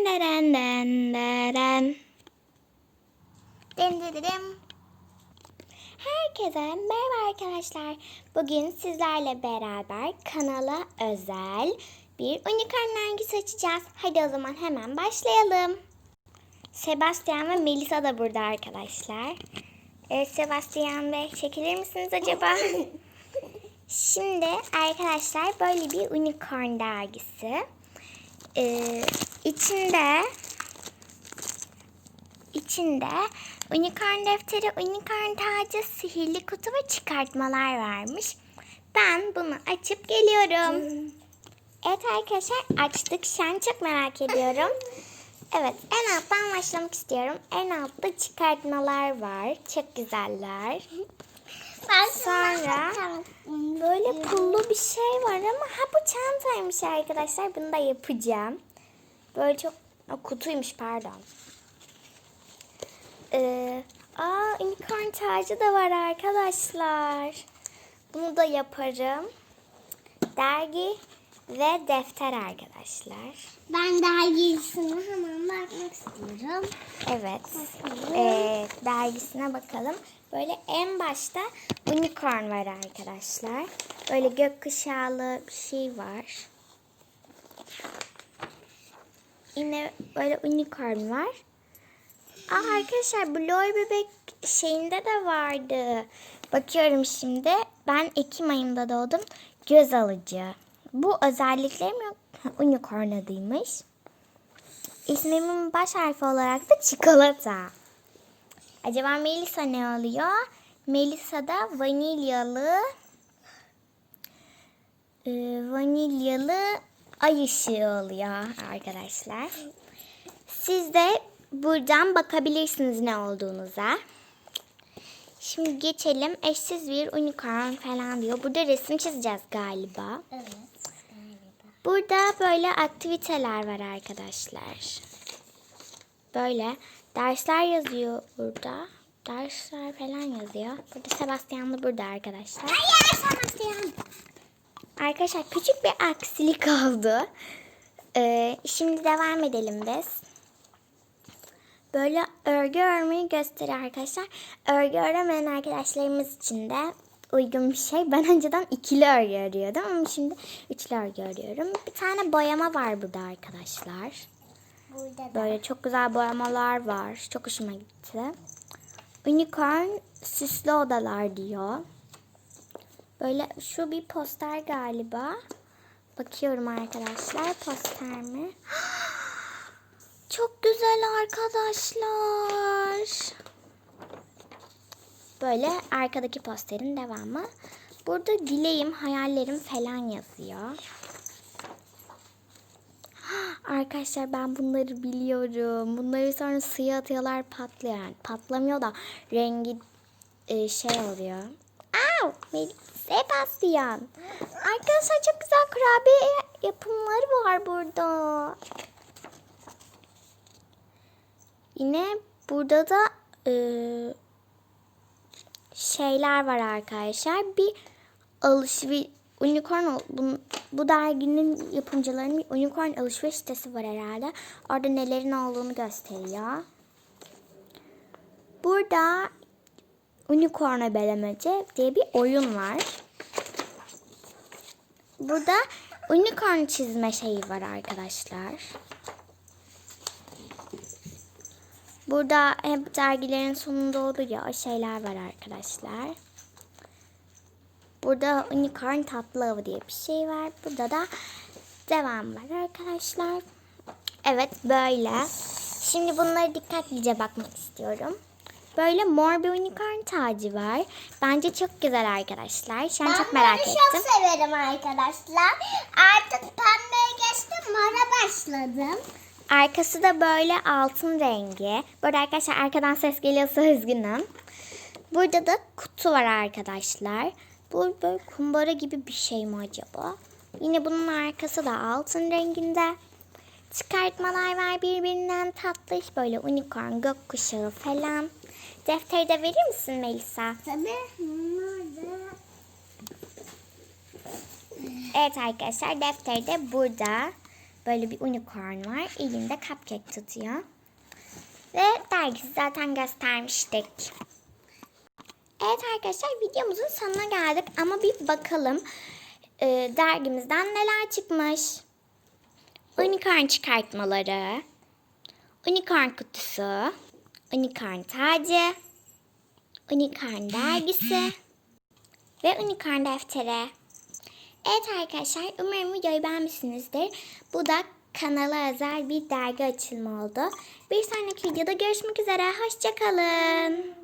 Den deren den deren. Den dedim. Herkese merhaba arkadaşlar. Bugün sizlerle beraber kanala özel bir unicorn dergisi açacağız. Hadi o zaman hemen başlayalım. Sebastian ve Melisa da burada arkadaşlar. Evet Sebastian Bey çekilir misiniz acaba? Şimdi arkadaşlar böyle bir unicorn dergisi. Ee, içinde içinde unicorn defteri, unicorn tacı, sihirli kutu ve çıkartmalar varmış. Ben bunu açıp geliyorum. Evet arkadaşlar açtık. Şu an çok merak ediyorum. Evet en alttan başlamak istiyorum. En altta çıkartmalar var. Çok güzeller. Sonra böyle pullu bir şey var ama ha bu çantaymış arkadaşlar. Bunu da yapacağım. Böyle çok o, kutuymuş pardon. Ee, aa unicorn tacı da var arkadaşlar. Bunu da yaparım. Dergi ve defter arkadaşlar. Ben dergisine hemen bakmak istiyorum. Evet. Bakalım. Ee, dergisine bakalım. Böyle en başta unicorn var arkadaşlar. Böyle gökkuşağlı bir şey var. Yine böyle unicorn var. Aa, arkadaşlar Bloy bebek şeyinde de vardı. Bakıyorum şimdi. Ben Ekim ayında doğdum. Göz alıcı. Bu özelliklerim yok. Unicorn adıymış. İsmimin baş harfi olarak da çikolata. Acaba Melisa ne oluyor? Melisa da vanilyalı e, vanilyalı ay ışığı oluyor arkadaşlar. Siz de buradan bakabilirsiniz ne olduğunuza. Şimdi geçelim. Eşsiz bir unicorn falan diyor. Burada resim çizeceğiz galiba. Evet. Burada böyle aktiviteler var arkadaşlar. Böyle dersler yazıyor burada. Dersler falan yazıyor. Burada Sebastian da burada arkadaşlar. Hayır Sebastian. Arkadaşlar küçük bir aksilik oldu. Ee, şimdi devam edelim biz. Böyle örgü örmeyi gösteriyor arkadaşlar. Örgü öremeyen arkadaşlarımız için de uygun bir şey. Ben önceden ikili örgü örüyordum ama şimdi üçlü örgü örüyorum. Bir tane boyama var burada arkadaşlar. Burada da. Böyle çok güzel boyamalar var. Çok hoşuma gitti. Unicorn süslü odalar diyor. Böyle şu bir poster galiba. Bakıyorum arkadaşlar poster mi? Çok güzel arkadaşlar. Böyle arkadaki posterin devamı. Burada dileğim, hayallerim falan yazıyor. Arkadaşlar ben bunları biliyorum. Bunları sonra suya atıyorlar patlıyor. Yani patlamıyor da rengi e, şey oluyor. Au! Sebastian. Arkadaşlar çok güzel kurabiye yapımları var burada. Yine burada da e, şeyler var arkadaşlar. Bir alışveriş unicorn bu, bu derginin yapımcılarının bir unicorn alışveriş sitesi var herhalde. Orada nelerin olduğunu gösteriyor. Burada Unicorn Belemece diye bir oyun var. Burada unicorn çizme şeyi var arkadaşlar. Burada hep dergilerin sonunda oluyor o şeyler var arkadaşlar. Burada unicorn tatlı avı diye bir şey var. Burada da devam var arkadaşlar. Evet böyle. Şimdi bunlara dikkatlice bakmak istiyorum. Böyle mor bir unicorn tacı var. Bence çok güzel arkadaşlar. Şu an çok merak ettim. çok severim arkadaşlar. Artık pembeye geçtim mora başladım. Arkası da böyle altın rengi. Burada arkadaşlar arkadan ses geliyorsa üzgünüm. Burada da kutu var arkadaşlar. Bu böyle kumbara gibi bir şey mi acaba? Yine bunun arkası da altın renginde. Çıkartmalar var birbirinden tatlı. Böyle unicorn, gökkuşağı falan. Defteri de verir misin Melisa? Tabii. Evet arkadaşlar defteri de burada. Böyle bir unicorn var. Elinde cupcake tutuyor. Ve dergisi zaten göstermiştik. Evet arkadaşlar videomuzun sonuna geldik ama bir bakalım e, dergimizden neler çıkmış. Unicorn çıkartmaları, unicorn kutusu, unicorn tacı, unicorn dergisi ve unicorn defteri. Evet arkadaşlar umarım videoyu beğenmişsinizdir. Bu da kanala özel bir dergi açılımı oldu. Bir sonraki videoda görüşmek üzere. Hoşçakalın.